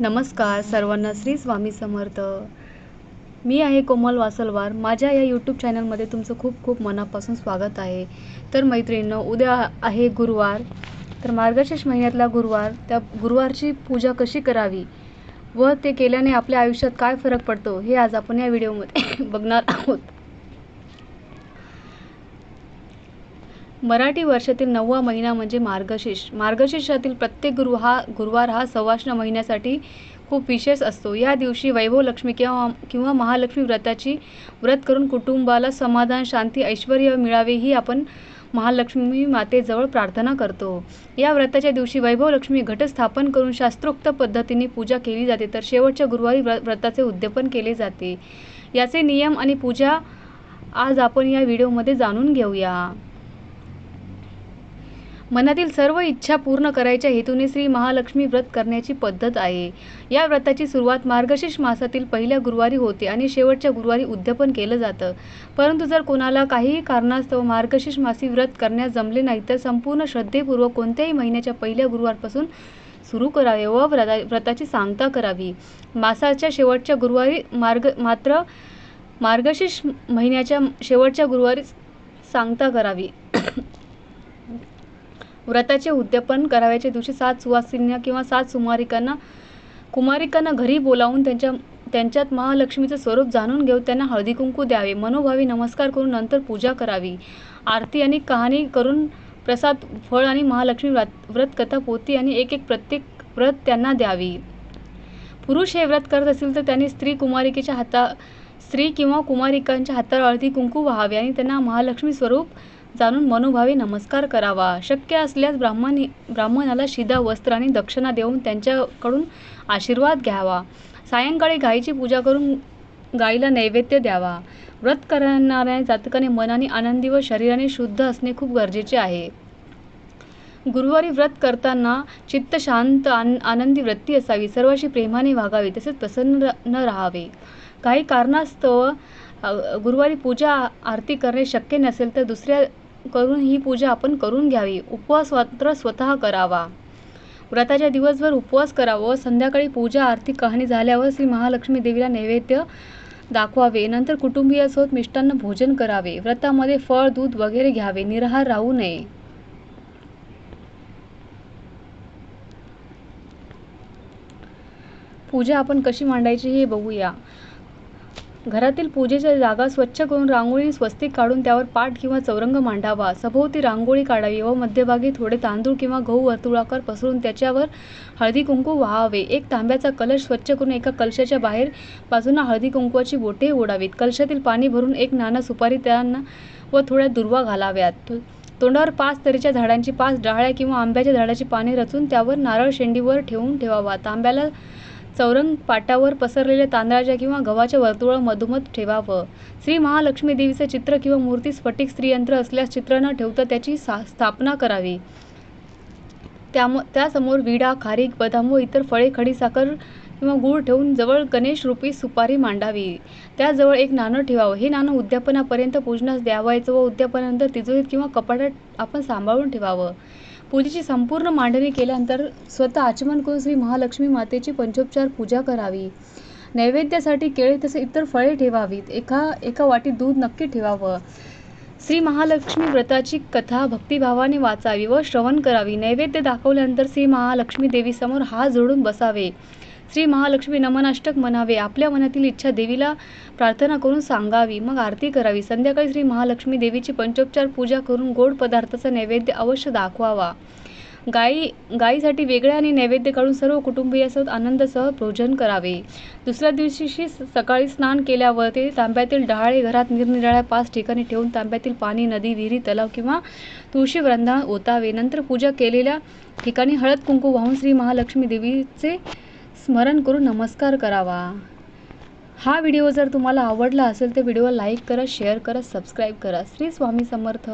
नमस्कार सर्वांना श्री स्वामी समर्थ. मी आहे कोमल वासलवार. माझ्या या यूट्यूब चॅनलमध्ये तुमचं खूप खूप मनापासून स्वागत आहे. तर मैत्रिणींनो उद्या आहे गुरुवार. तर मार्गशीर्ष महिन्यातला गुरुवार. त्या गुरुवारची पूजा कशी करावी व ते केल्याने आपल्या आयुष्यात काय फरक पडतो हे आज आपण या व्हिडिओमध्ये बघणार आहोत. मराठी वर्षातील नववा महिना म्हणजे मार्गशीर्ष. मार्गशीर्षातील प्रत्येक गुरु हा गुरुवार हा सवाष्ण महिन्यासाठी खूप विशेष असतो. या दिवशी वैभव लक्ष्मी किंवा किंवा महालक्ष्मी व्रताची व्रत करून कुटुंबाला समाधान शांती ऐश्वर मिळावे ही आपण महालक्ष्मी मातेजवळ प्रार्थना करतो. या व्रताच्या दिवशी वैभव लक्ष्मी घटस्थापन करून शास्त्रोक्त पद्धतीने पूजा केली जाते. तर शेवटच्या गुरुवारी व्रताचे उद्यापन केले जाते. याचे नियम आणि पूजा आज आपण या व्हिडिओमध्ये जाणून घेऊया. मनातील सर्व इच्छा पूर्ण करायच्या हेतूने श्री महालक्ष्मी व्रत करण्याची पद्धत आहे. या व्रताची सुरुवात मार्गशीर्ष मासातील पहिल्या गुरुवारी होते आणि शेवटच्या गुरुवारी उद्यापन केलं जातं. परंतु जर कोणाला काहीही कारणास्तव मार्गशीर्ष मासी व्रत करण्यास जमले नाही तर संपूर्ण श्रद्धेपूर्वक कोणत्याही महिन्याच्या पहिल्या गुरुवारपासून सुरू करावे व व्रता व्रताची सांगता करावी. मासाच्या शेवटच्या गुरुवारी मार्ग मात्र मार्गशीर्ष महिन्याच्या शेवटच्या गुरुवारी सांगता करावी. व्रताचे उद्यापन करावयाच्या दिवशी सात सुवासिन्या किंवा सात सुमारिकांना कुमारिकांना घरी बोलावून त्यांच्या त्यांच्यात महालक्ष्मीचं स्वरूप जाणून घेऊन त्यांना हळदी कुंकू द्यावे. मनोभावी नमस्कार करून नंतर पूजा करावी. आरती आणि कहाणी करून प्रसाद फळ आणि महालक्ष्मी व्रत व्रतकथा पोती आणि एक एक प्रत्येक व्रत त्यांना द्यावी. पुरुष हे व्रत करत असतील तर त्यांनी स्त्री कुमारिकेच्या हाता स्त्री किंवा कुमारिकांच्या हातावर हळदी कुंकू व्हावे आणि त्यांना महालक्ष्मी स्वरूप जाणून मनोभावे नमस्कार करावा. शक्य असल्यास ब्राह्मणी ब्राह्मणाला शिदा वस्त्र आणि दक्षिणा देऊन त्यांच्याकडून आशीर्वाद घ्यावा. सायंकाळी गायीची पूजा करून गायीला नैवेद्य द्यावा. व्रत करणाऱ्या जातकाने मनाने आनंदी व शरीराने शुद्ध असणे खूप गरजेचे आहे. गुरुवारी व्रत करताना चित्त शांत आन आनंदी वृत्ती असावी. सर्वाशी प्रेमाने वागावे तसेच प्रसन्न न राहावे. काही कारणास्तव गुरुवारी पूजा आरती करणे शक्य नसेल तर दुसऱ्या करून ही पूजा आपण करून घ्यावी. उपवास मात्र स्वतः करावा. व्रताच्या दिवसभर उपवास करावं संध्याकाळी पूजा आरती कहाणी झाल्यावर श्री महालक्ष्मी देवीला नैवेद्य दाखवावे. नंतर कुटुंबियासोबत मिष्टान्न भोजन करावे. व्रतामध्ये फळ दूध वगैरे घ्यावे. निराहार राहू नये. पूजा आपण कशी मांडायची हे बघूया. घरातील पूजेच्या जागा स्वच्छ करून रांगोळी स्वस्तिक काढून त्यावर पाठ किंवा चौरंग मांडावा. सभोवती रांगोळी काढावी व मध्यभागी थोडे तांदूळ किंवा गहू वर्तुळाकार पसरून त्याच्यावर हळदी कुंकू वाहावे. एक तांब्याचा कलश स्वच्छ करून एका कलशाच्या बाहेर बाजूंना हळदी कुंकवाची बोटे ओढावीत कलशातील पाणी भरून एक नाना सुपारी त्यांना व थोड्या दुर्वा घालाव्यात. तोंडावर पाच तरीच्या झाडांची पाच डाळ्या किंवा आंब्याच्या झाडाची पाने रचून त्यावर नारळ शेंडीवर ठेवून ठेवावा. तांब्याला चौरंग पाटावर पसरलेल्या तांदळाच्या किंवा गव्हाच्या वर्तुळ मधोमध ठेवावं. श्री महालक्ष्मी देवीचे चित्र किंवा मूर्ती स्फटिक स्त्रीयंत्र असल्यास चित्र न ठेवता त्याची स्थापना करावी. त्याम त्यासमोर विडा खारीक बदाम व इतर फळे खडीसाखर किंवा गूळ ठेवून जवळ गणेश रूपी सुपारी मांडावी. त्याजवळ एक नाणं ठेवावं. हे नाणं उद्यापनापर्यंत पूजनास द्यावायचं व उद्यापनानंतर तिजोरीत किंवा कपाटात आपण सांभाळून ठेवावं. पूजेची संपूर्ण मांडणी केल्यानंतर स्वतः आचमन करून श्री महालक्ष्मी मातेची पंचोपचार पूजा करावी. नैवेद्यासाठी केळे तसे इतर फळे ठेवावीत. एका एका वाटीत दूध नक्की ठेवावं. श्री महालक्ष्मी व्रताची कथा भक्तिभावाने वाचावी व श्रवण करावी. नैवेद्य दाखवल्यानंतर श्री महालक्ष्मी देवीसमोर हात जोडून बसावे. श्री महालक्ष्मी नमनाष्टक म्हणावे. आपल्या मनातील इच्छा देवीला प्रार्थना करून सांगावी. मग आरती करावी. संध्याकाळी श्री महालक्ष्मी देवीची पंचोपचार पूजा करून गोड पदार्थाचा नैवेद्य अवश्य दाखवावा. गाई गाईसाठी वेगळ्या आणि नैवेद्य काढून सर्व कुटुंबियासोबत आनंदासह भोजन करावे. दुसऱ्या दिवशीशी सकाळी स्नान केल्यावर ते तांब्यातील डहाळे घरात निरनिराळ्या पाच ठिकाणी ठेवून तांब्यातील पाणी नदी विहिरी तलाव किंवा तुळशी वृंदावन ओतावे. नंतर पूजा केलेल्या ठिकाणी हळद कुंकू वाहून श्री महालक्ष्मी देवीचे स्मरण करून नमस्कार करावा. हा व्हिडिओ जर तुम्हाला आवडला असेल तर व्हिडिओ लाईक करा शेअर करा सबस्क्राईब करा. श्री स्वामी समर्थ.